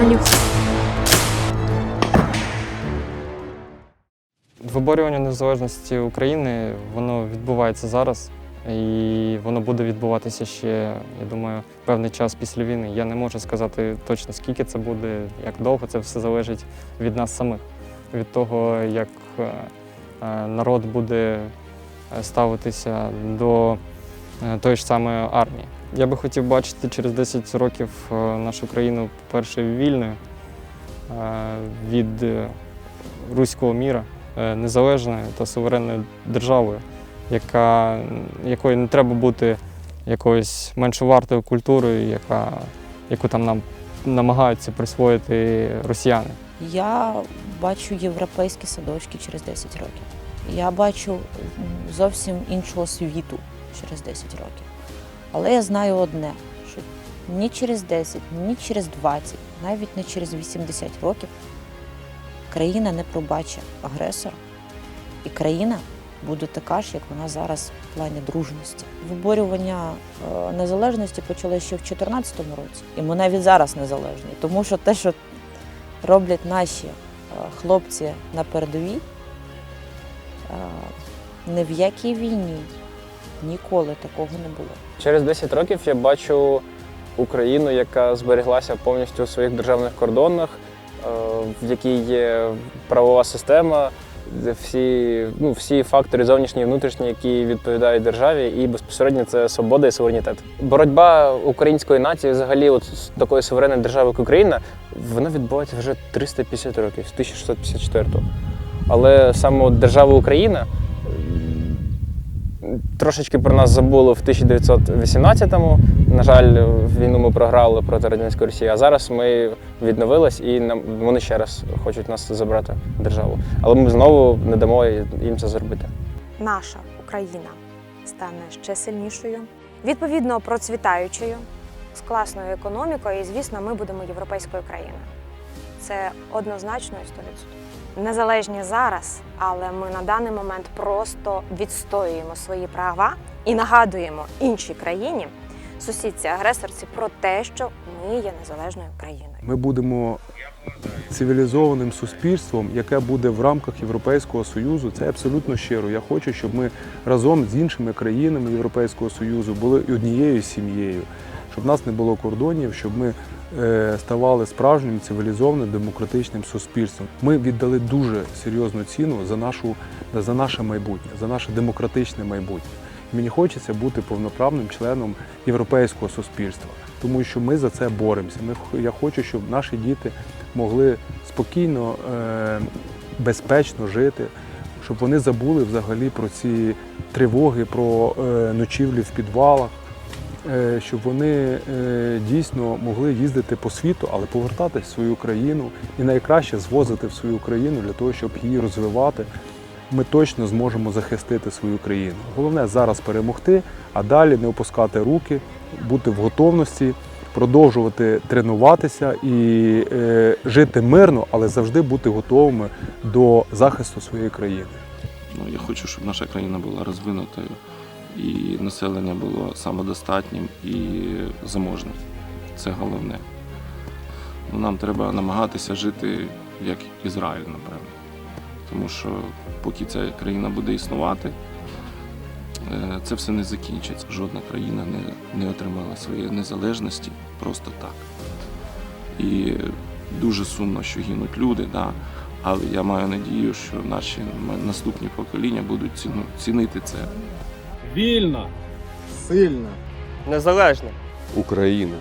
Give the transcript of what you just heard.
органів. Виборювання незалежності України воно відбувається зараз. І воно буде відбуватися ще, я думаю, певний час після війни. Я не можу сказати точно, скільки це буде, як довго це все залежить від нас самих, від того, як е, е, народ буде е, ставитися до тої ж самої армії. Я би хотів бачити через 10 років е, нашу країну, по-перше, вільною е, від е, руського міра, незалежною та суверенною державою, яка, якої не треба бути якоюсь меншовартою культурою, яка, яку там нам намагаються присвоїти росіяни. Я бачу європейські садочки через 10 років. Я бачу зовсім іншого світу через 10 років. Але я знаю одне, що ні через 10, ні через 20, навіть не через 80 років країна не пробачить агресора, і країна буде така ж, як вона зараз в плані дружності. Виборювання е, незалежності почали ще в 2014 році, і ми навіть зараз незалежні, тому що те, що роблять наші е, хлопці на передовій, е, ні в якій війні ніколи такого не було. Через 10 років я бачу Україну, яка збереглася повністю у своїх державних кордонах, е, в якій є правова система, всі, ну, всі фактори зовнішні і внутрішні, які відповідають державі, і безпосередньо це свобода і суверенітет. Боротьба української нації, взагалі, от з такої суверенної держави, як Україна, вона відбувається вже 350 років, з 1654-го. Але саме держава Україна Трошечки про нас забули в 1918-му. На жаль, війну ми програли проти радянської Росії. А зараз ми відновились і нам вони ще раз хочуть нас забрати державу. Але ми знову не дамо їм це зробити. наша Україна стане ще сильнішою, відповідно процвітаючою, з класною економікою, і звісно, ми будемо європейською країною. Це однозначно і 100%. Незалежні зараз, але ми на даний момент просто відстоюємо свої права і нагадуємо іншій країні, сусідці агресорці, про те, що ми є незалежною країною. Ми будемо цивілізованим суспільством, яке буде в рамках Європейського Союзу. Це абсолютно щиро. Я хочу, щоб ми разом з іншими країнами Європейського Союзу були однією сім'єю, щоб нас не було кордонів, щоб ми ставали справжнім цивілізованим демократичним суспільством. Ми віддали дуже серйозну ціну за нашу за наше майбутнє, за наше демократичне майбутнє. Мені хочеться бути повноправним членом європейського суспільства, тому що ми за це боремося. Ми, я хочу, щоб наші діти могли спокійно, е, безпечно жити, щоб вони забули взагалі про ці тривоги, про е, ночівлі в підвалах, е, щоб вони е, дійсно могли їздити по світу, але повертатись в свою країну і найкраще звозити в свою країну для того, щоб її розвивати ми точно зможемо захистити свою країну. Головне зараз перемогти, а далі не опускати руки, бути в готовності, продовжувати тренуватися і е, жити мирно, але завжди бути готовими до захисту своєї країни. Ну, я хочу, щоб наша країна була розвинутою і населення було самодостатнім і заможним. Це головне. Нам треба намагатися жити як Ізраїль, напевно. Тому що поки ця країна буде існувати, е, це все не закінчиться. Жодна країна не, не отримала своєї незалежності просто так. І дуже сумно, що гинуть люди, да. але я маю надію, що наші наступні покоління будуть цінити це. Вільна, Сильна. незалежна Україна.